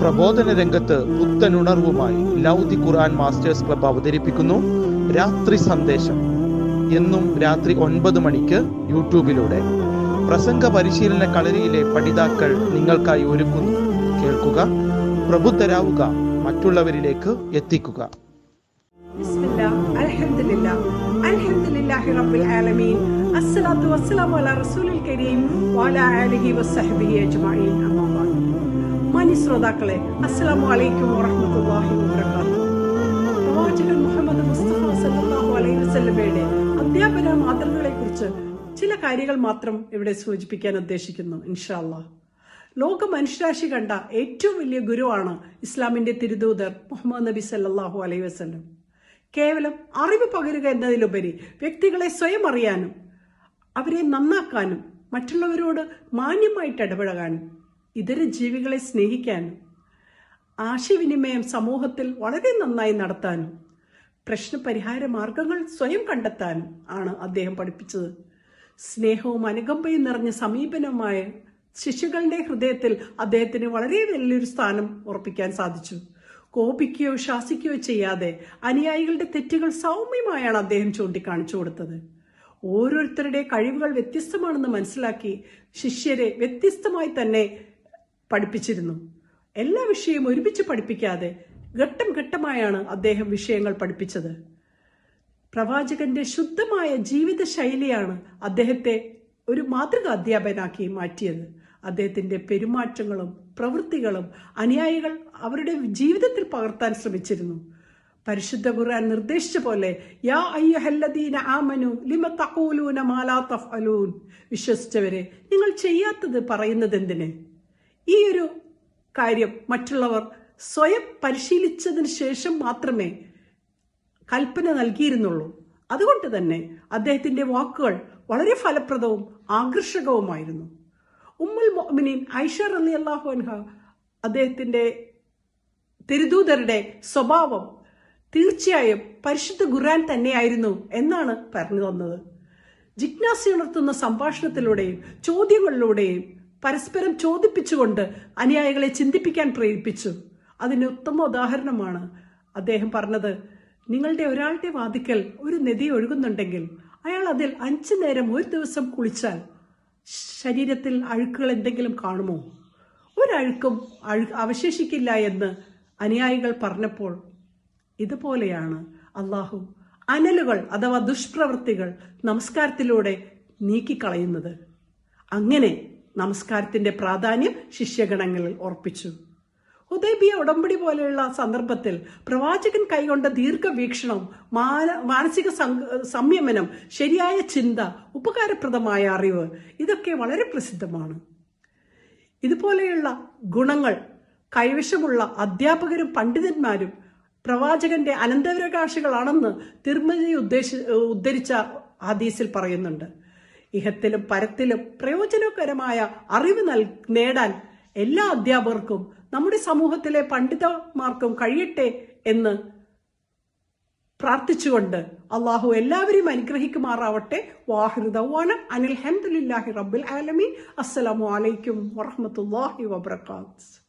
പ്രബോധന രംഗത്ത് പുത്തനുണർവുമായി ലൗദി ദി ഖുർആൻ മാസ്റ്റേഴ്സ് ക്ലബ് അവതരിപ്പിക്കുന്നു രാത്രി സന്ദേശം. എന്നും രാത്രി ഒൻപത് മണിക്ക് യൂട്യൂബിലൂടെ. പ്രസംഗ പരിശീലന കളരിയിലെ പഠിതാക്കൾ നിങ്ങൾക്കായി ഒരുക്കുന്നു. കേൾക്കുക പ്രബുദ്ധരാവുക മറ്റുള്ളവരിലേക്ക് എത്തിക്കുക. അസ്സലാത്തു വസ്സലാമു അലാ റസൂലിൽ കരീം വഅലാ ആലിഹി വസ്സഹബിഹി അജ്മഈൻ. അമ്മാ മാന്യ ശ്രോതാക്കളെ അസ്സലാമു അലൈക്കും പ്രവാചകൻ മുഹമ്മദ് മുസ്തഫ സല്ലല്ലാഹു അലൈഹി വസല്ലമയുടെ ചില കാര്യങ്ങൾ മാത്രം ഇവിടെ സൂചിപ്പിക്കാൻ ഉദ്ദേശിക്കുന്നു ഇൻഷാല്ലാ ലോക മനുഷ്യരാശി കണ്ട ഏറ്റവും വലിയ ഗുരുവാണ് ഇസ്ലാമിന്റെ തിരുദൂതർ മുഹമ്മദ് നബി സല്ലാഹു അലൈഹി വസല്ലം. കേവലം അറിവ് പകരുക എന്നതിലുപരി വ്യക്തികളെ സ്വയം അറിയാനും അവരെ നന്നാക്കാനും മറ്റുള്ളവരോട് മാന്യമായിട്ട് ഇടപഴകാനും ഇതര ജീവികളെ സ്നേഹിക്കാനും ആശയവിനിമയം സമൂഹത്തിൽ വളരെ നന്നായി നടത്താനും പ്രശ്നപരിഹാര മാർഗങ്ങൾ സ്വയം കണ്ടെത്താനും ആണ് അദ്ദേഹം പഠിപ്പിച്ചത്. സ്നേഹവും അനുകമ്പയും നിറഞ്ഞ സമീപനവുമായ ശിശുക്കളുടെ ഹൃദയത്തിൽ അദ്ദേഹത്തിന് വളരെ വലിയൊരു സ്ഥാനം ഉറപ്പിക്കാൻ സാധിച്ചു. കോപിക്കുകയോ ശാസിക്കുകയോ ചെയ്യാതെ അനുയായികളുടെ തെറ്റുകൾ സൗമ്യമായാണ് അദ്ദേഹം ചൂണ്ടിക്കാണിച്ചു കൊടുത്തത്. ഓരോരുത്തരുടെ കഴിവുകൾ വ്യത്യസ്തമാണെന്ന് മനസ്സിലാക്കി ശിഷ്യരെ വ്യത്യസ്തമായി തന്നെ പഠിപ്പിച്ചിരുന്നു. എല്ലാ വിഷയവും ഒരുമിച്ച് പഠിപ്പിക്കാതെ ഘട്ടം ഘട്ടമായാണ് അദ്ദേഹം വിഷയങ്ങൾ പഠിപ്പിച്ചത്. പ്രവാചകന്റെ ശുദ്ധമായ ജീവിത ശൈലിയാണ് അദ്ദേഹത്തെ ഒരു മാതൃക അധ്യാപകനാക്കി മാറ്റിയത്. അദ്ദേഹത്തിന്റെ പെരുമാറ്റങ്ങളും പ്രവൃത്തികളും അനുയായികൾ അവരുടെ ജീവിതത്തിൽ പകർത്താൻ ശ്രമിച്ചിരുന്നു. പരിശുദ്ധ ഖുർആൻ നിർദ്ദേശിച്ച പോലെ യാ ലിമ തഖൂലൂന വിശ്വസിച്ചവരെ നിങ്ങൾ ചെയ്യാത്തത് പറയുന്നത് എന്തിന് ഈ ഒരു കാര്യം മറ്റുള്ളവർ സ്വയം പരിശീലിച്ചതിന് ശേഷം മാത്രമേ കൽപ്പന നൽകിയിരുന്നുള്ളൂ. അതുകൊണ്ട് തന്നെ അദ്ദേഹത്തിന്റെ വാക്കുകൾ വളരെ ഫലപ്രദവും ആകർഷകവുമായിരുന്നു. ഉമ്മുൽ മൊമിനീൻ ഐഷ അലി അള്ളാഹു അൻഹ തിരുദൂതരുടെ സ്വഭാവം തീർച്ചയായും പരിശുദ്ധ ഖുർആൻ തന്നെയായിരുന്നു എന്നാണ് പറഞ്ഞു തന്നത് ജിജ്ഞാസ ഉണർത്തുന്ന സംഭാഷണത്തിലൂടെയും ചോദ്യങ്ങളിലൂടെയും പരസ്പരം ചോദിപ്പിച്ചുകൊണ്ട് അനുയായികളെ ചിന്തിപ്പിക്കാൻ പ്രേരിപ്പിച്ചു. അതിന് ഉത്തമ ഉദാഹരണമാണ്. അദ്ദേഹം പറഞ്ഞത് നിങ്ങളുടെ ഒരാളുടെ വാതിക്കൽ ഒരു നദി ഒഴുകുന്നുണ്ടെങ്കിൽ അയാൾ അതിൽ അഞ്ചു നേരം ഒരു ദിവസം കുളിച്ചാൽ ശരീരത്തിൽ അഴുക്കുകൾ എന്തെങ്കിലും കാണുമോ? ഒരഴുക്കും അഴു അവശേഷിക്കില്ല എന്ന് അനുയായികൾ പറഞ്ഞപ്പോൾ ഇതുപോലെയാണ് അള്ളാഹു അനലുകൾ അഥവാ ദുഷ്പ്രവൃത്തികൾ നമസ്കാരത്തിലൂടെ നീക്കിക്കളയുന്നത്. അങ്ങനെ നമസ്കാരത്തിന്റെ പ്രാധാന്യം ശിഷ്യഗണങ്ങളിൽ ഉറപ്പിച്ചു. ഉദയബിയ ഉടമ്പടി പോലെയുള്ള സന്ദർഭത്തിൽ പ്രവാചകൻ കൈകൊണ്ട ദീർഘവീക്ഷണം മാന- മാനസിക സംയമനം ശരിയായ ചിന്ത ഉപകാരപ്രദമായ അറിവ് ഇതൊക്കെ വളരെ പ്രസിദ്ധമാണ്. ഇതുപോലെയുള്ള ഗുണങ്ങൾ കൈവശമുള്ള അധ്യാപകരും പണ്ഡിതന്മാരും പ്രവാചകന്റെ അനന്തവരകാശികളാണെന്ന് തിരുമതി ഉദ്ദേശി ഉദ്ധരിച്ച ഹദീസിൽ പറയുന്നുണ്ട്. ഇഹത്തിലും പരത്തിലും പ്രയോജനകരമായ അറിവ് നൽ നേടാൻ എല്ലാ അധ്യാപകർക്കും നമ്മുടെ സമൂഹത്തിലെ പണ്ഡിതന്മാർക്കും കഴിയട്ടെ എന്ന് പ്രാർത്ഥിച്ചുകൊണ്ട് അള്ളാഹു എല്ലാവരെയും അനുഗ്രഹിക്കുമാറാവട്ടെ. വാഹൃതവാണ് അനിൽ ഹംദുലില്ലാഹി റബ്ബിൽ ആലമീൻ. അസ്സലാമു അലൈക്കും വറഹ്മത്തുള്ളാഹി വബർക്കാത്തു